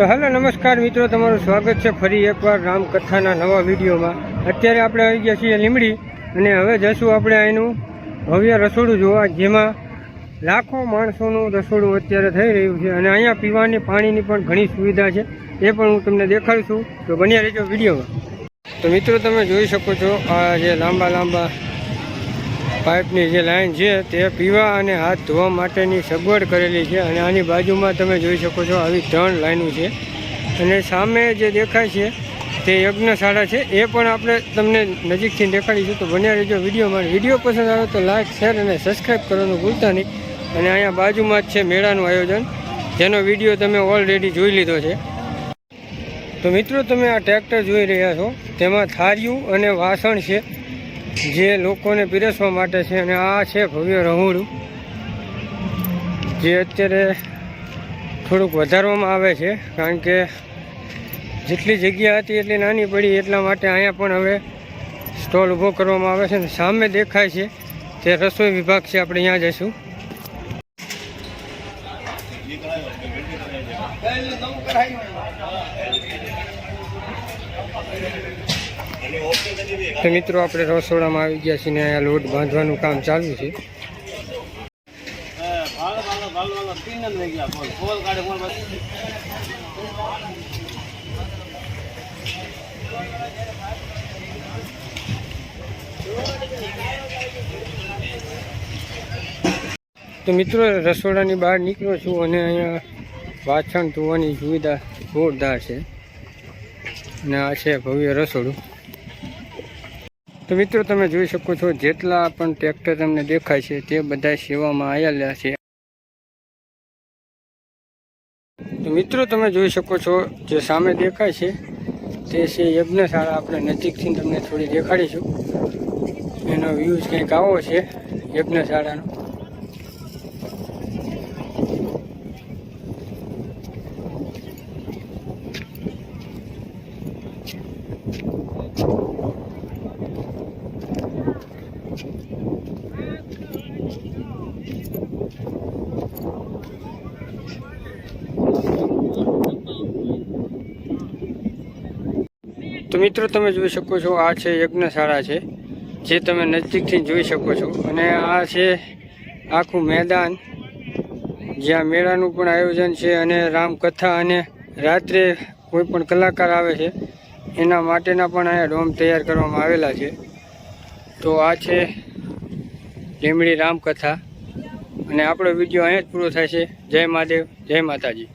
તો હેલો, નમસ્કાર મિત્રો, તમારું સ્વાગત છે ફરી એકવાર રામકથાના નવા વિડીયોમાં. અત્યારે આપણે આવી ગયા છીએ લીમડી અને હવે જશું આપણે અહીંનું ભવ્ય રસોડું જોવા, જેમાં લાખો માણસોનું રસોડું અત્યારે થઈ રહ્યું છે. અને અહીંયા પીવાની, પાણીની પણ ઘણી સુવિધા છે. એ પણ હું તમને દેખાડું છું. તો બન્યા રહેજો વિડીયોમાં. તો મિત્રો, તમે જોઈ શકો છો આ જે લાંબા લાંબા પાઇપની જે લાઈન છે તે પીવા અને હાથ ધોવા માટેની સગવડ કરેલી છે અને આની બાજુમાં તમે જોઈ શકો છો આવી ત્રણ લાઈનો છે. અને સામે જે દેખાય છે તે યજ્ઞશાળા છે. એ પણ આપણે તમને નજીકથી દેખાડીશું. તો બન્યા રહેજો વિડીયોમાં. વીડિયો પસંદ આવે તો લાઇક શેર અને સબસ્ક્રાઈબ કરવાનું ભૂલતા નહીં. અને અહીંયા બાજુમાં જ છે મેળાનું આયોજન, જેનો વીડિયો તમે ઓલરેડી જોઈ લીધો છે. તો મિત્રો, તમે આ ટ્રેક્ટર જોઈ રહ્યા છો. તેમાં થાર્યું અને વાસણ છે. જે લોકોને પીરસવા માટે છે અને આ છે ભવ્ય રહોડું જે અત્યારે થોડુંક વધારવામાં આવે છે, કારણ કે જેટલી જગ્યા હતી એટલી નાની પડી, એટલા માટે અહીંયા પણ હવે સ્ટોલ ઊભો કરવામાં આવે છે અને સામે દેખાય છે તે રસોઈ વિભાગ છે, આપણે અહીંયા જઈશું. તો મિત્રો, આપણે રસોડામાં આવી ગયા છીએ ને અહીંયા લોટ બાંધવાનું કામ ચાલુ છે. તો મિત્રો, રસોડાની બહાર નીકળ્યો છું અને અહીંયા વાસણ ધોવાની સુવિધા જોરદાર છે. અને આ છે ભવ્ય રસોડું. તો મિત્રો તમે જોઈ શકો છો, જેટલા પણ ટ્રેક્ટર તમને દેખાય છે, તે બધા સેવામાં આવેલા છે. તો મિત્રો તમે જોઈ શકો છો, જે સામે દેખાય છે, તે છે યજ્ઞશાળા. આપણે નજીકથી તમને થોડી દેખાડીશું. એનો વ્યૂઝ કંઈક આવો છે, યજ્ઞશાળાનો. તો મિત્રો તમે જોઈ શકો છો, આ છે યજ્ઞશાળા છે, જે તમે નજીકથી જોઈ શકો છો. અને આ છે આખું મેદાન, જ્યાં મેળાનું પણ આયોજન છે અને રામકથા અને રાત્રે કોઈ પણ કલાકાર આવે છે, એના માટેના પણ અહીંયા ડોમ તૈયાર કરવામાં આવેલા છે. તો આ છે લીમડી રામકથા. અને આપણો વીડિયો અહીંયા જ પૂરો થાય છે. જય મહાદેવ જય માતાજી.